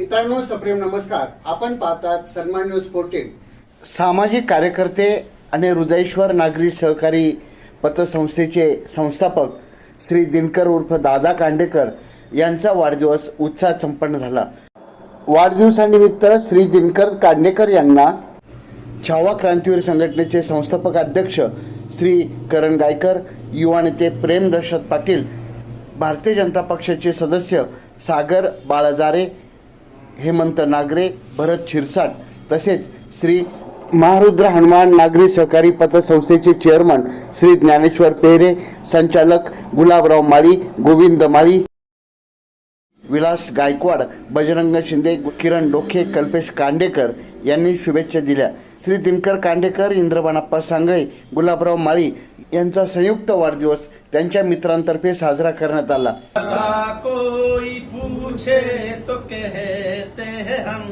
मित्रांनो सप्रेम नमस्कार. आपण पाहतात सन्मान न्यूज फोर्टीन सामाजिक कार्यकर्ते आणि हृदयेश्वर नागरी सहकारी पतसंस्थेचे संस्थापक श्री दिनकर उर्फ दादा कांडेकर यांचा वाढदिवस उत्साहात संपन्न झाला. वाढदिवसानिमित्त श्री दिनकर कांडेकर यांना छावा क्रांतीवीर संघटनेचे संस्थापक अध्यक्ष श्री करण गायकर युवा नेते प्रेम दशरथ पाटील भारतीय जनता पक्षाचे सदस्य सागर बाळाजारे हेमंत नागरे भरत शिरसाट तसेच श्री महारुद्र हनुमान नागरी सहकारी पतसंस्थेचे चेअरमन श्री ज्ञानेश्वर पेहरे संचालक गुलाबराव माळी गोविंद माळी विलास गायकवाड बजरंग शिंदे किरण डोखे कल्पेश कांडेकर यांनी शुभेच्छा दिल्या. श्री दिनकर कांडेकर इंद्रबाणाप्पा सांगळे गुलाबराव माळी यांचा संयुक्त वाढदिवस त्यांच्या मित्रांतर्फे साजरा करण्यात आला. कोई पूछे तो कहते हैं हम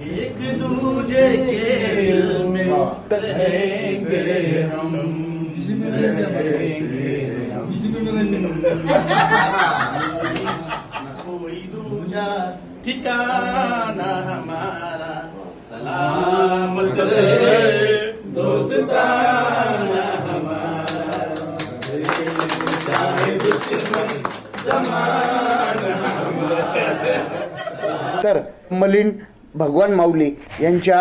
एक दूजे के दिल में रहेंगे हम। कोई दूजा ठिकाना हमारा सलामत रहे। दोस्ताना हमारा। चाहे दुश्मन तर मलिन भगवान माऊली यांच्या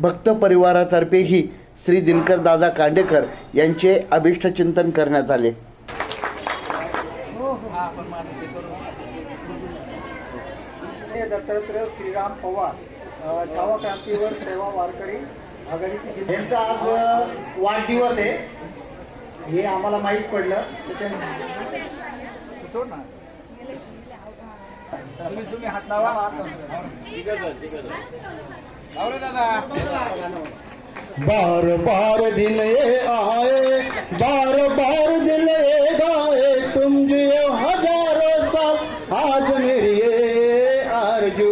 भक्त परिवारातर्फेही श्री दिनकर दादा कांडेकर यांचे अभिष्ट चिंतन करण्यात आले. हे दत्तात्रय श्रीराम पवार छावा क्रांतीवर सेवा वारकरी आघाडीची यांचा आज वाढदिवस आहे. हे आम्हाला माहीत पडलं. सोड ना. तुम्ही तुम्ही हात लावा दादा बार बार दिन ये आए, बार बार दिन ये गाए, तुम जियो हज़ारों साल। आज मेरी ये आरज़ू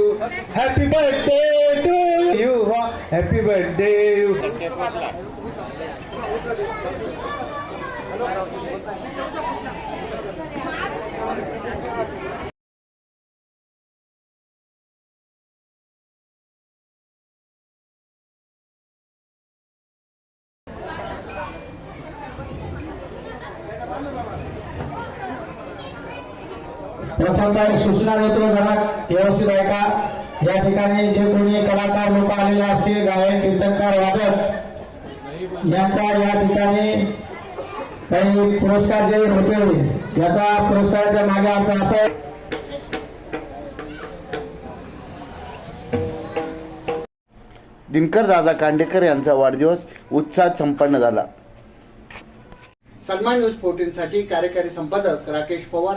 happy birthday to you happy birthday you प्रथमतः सूचना देतो जरा व्यवस्थित ऐका या ठिकाणी जे कोणी कलाकार लोक आलेले असतील गायक कीर्तनकार वादक यांचा या ठिकाणी काही पुरस्कार जे होते याचा पुरस्काराच्या मागे अर्थ असा आहे दिनकर दादा कांडेकर यांचा वाढदिवस उत्साहात संपन्न झाला. सन्मान न्यूज फोर्टीनसाठी कार्यकारी संपादक राकेश पवार